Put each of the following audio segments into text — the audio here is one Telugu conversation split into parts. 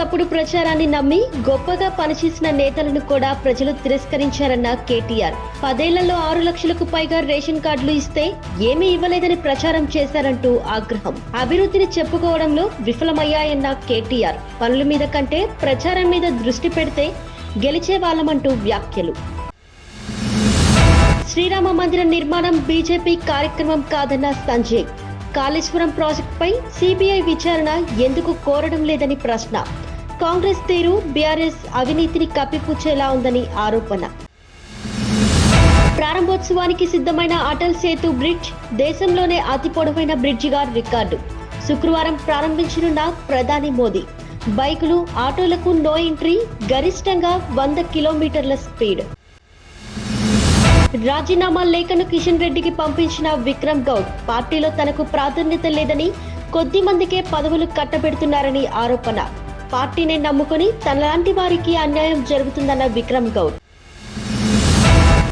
తప్పుడు ప్రచారాన్ని నమ్మి గొప్పగా పనిచేసిన నేతలను కూడా ప్రజలు తిరస్కరించారన్న కేటీఆర్. పదేళ్ళలో ఆరు లక్షలకు పైగా రేషన్ కార్డులు ఇస్తే ఏమీ ఇవ్వలేదని ప్రచారం చేశారంటూ ఆగ్రహం. అభివృద్ధిని చెప్పుకోవడంలో విఫలమయ్యాయన్న కేటీఆర్. పనుల మీద కంటే ప్రచారం మీద దృష్టి పెడితే గెలిచే వాళ్ళమంటూ వ్యాఖ్యలు. శ్రీరామ మందిర నిర్మాణం బీజేపీ కార్యక్రమం కాదన్న సంజయ్. కాళేశ్వరం ప్రాజెక్టుపై సిబిఐ విచారణ ఎందుకు కోరడం లేదని ప్రశ్న. కాంగ్రెస్ తీరు బీఆర్ఎస్ అవినీతిని కప్పిపుచ్చేలా ఉందని ఆరోపణ. ప్రారంభోత్సవానికి సిద్ధమైన అటల్ సేతు బ్రిడ్జ్ దేశంలోనే అతి పొడవైన బ్రిడ్జిగా రికార్డు. శుక్రవారం ప్రారంభించనున్న ప్రధాని మోదీ. బైకులు ఆటోలకు నో ఎంట్రీ గరిష్టంగా వంద కిలోమీటర్ల స్పీడ్. రాజీనామా లేఖను కిషన్ రెడ్డికి పంపించిన విక్రమ్ గౌడ్ పార్టీలో తనకు ప్రాధాన్యత లేదని కొద్ది మందికే పదవులు కట్టబెడుతున్నారని ఆరోపణ. పార్టీని నమ్ముకుని తనలాంటి వారికి అన్యాయం జరుగుతుందన్న విక్రమ్ గౌడ్.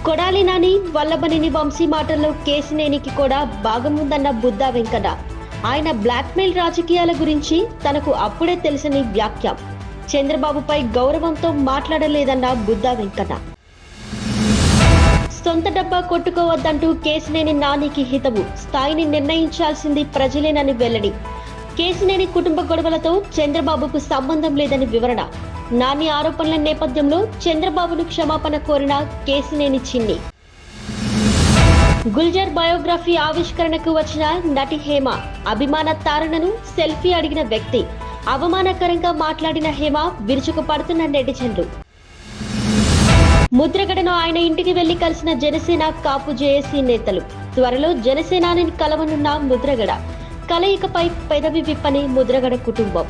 కొడాలి నాని వల్లభనేని వంశీ మాటల్లో కేసినేనికి కూడా భాగముందన్న బుద్ధా వెంకన్న ఆయన బ్లాక్మెయిల్ రాజకీయాల గురించి తనకు అప్పుడే తెలుసని వ్యాఖ్య. చంద్రబాబుపై గౌరవంతో మాట్లాడలేదన్న బుద్ధా వెంకన్న సొంత డబ్బా కొట్టుకోవద్దంటూ కేసినేని నానికి హితవు. స్థాయిని నిర్ణయించాల్సింది ప్రజలేనని వెల్లడి. కేసినేని కుటుంబ గొడవలతో చంద్రబాబుకు సంబంధం లేదని వివరణ. నాని ఆరోపణల నేపథ్యంలో చంద్రబాబును క్షమాపణ కోరిన కేసినేని చిన్ని. గుల్జర్ బయోగ్రఫీ ఆవిష్కరణకు వచ్చిన నటి హేమ అభిమాన తారణను సెల్ఫీ అడిగిన వ్యక్తి. అవమానకరంగా మాట్లాడిన హేమ విరుచుకుపడుతున్న నెటిజన్లు. ముద్రగడను ఆయన ఇంటికి వెళ్ళి కలిసిన జనసేన కాపు జేఏసీ నేతలు. త్వరలో జనసేనాని కలవనున్న ముద్రగడ. కలయికపై పెదవి విప్పని ముద్రగడ కుటుంబం.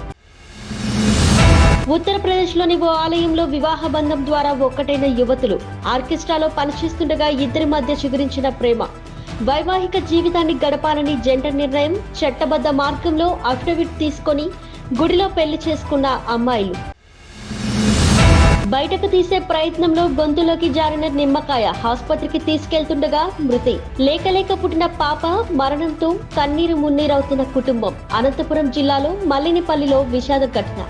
ఉత్తరప్రదేశ్లోని ఓ ఆలయంలో వివాహ బంధం ద్వారా ఒక్కటైన యువతులు ఆర్కెస్ట్రాలో పనిచేస్తుండగా ఇద్దరి మధ్య చిగురించిన ప్రేమ. వైవాహిక జీవితాన్ని గడపాలని జంట నిర్ణయం చట్టబద్ధ మార్గంలో అఫిడవిట్ తీసుకొని గుడిలో పెళ్ళి చేసుకున్న అమ్మాయిలు. బయటకు తీసే ప్రయత్నంలో గొంతులోకి జారిన నిమ్మకాయ ఆసుపత్రికి తీసుకెళ్తుండగా మృతి. లేక లేక పుట్టిన పాప మరణంతో కన్నీరు మున్నీరవుతున్న కుటుంబం. అనంతపురం జిల్లాలో మల్లినిపల్లిలో విషాద ఘటన.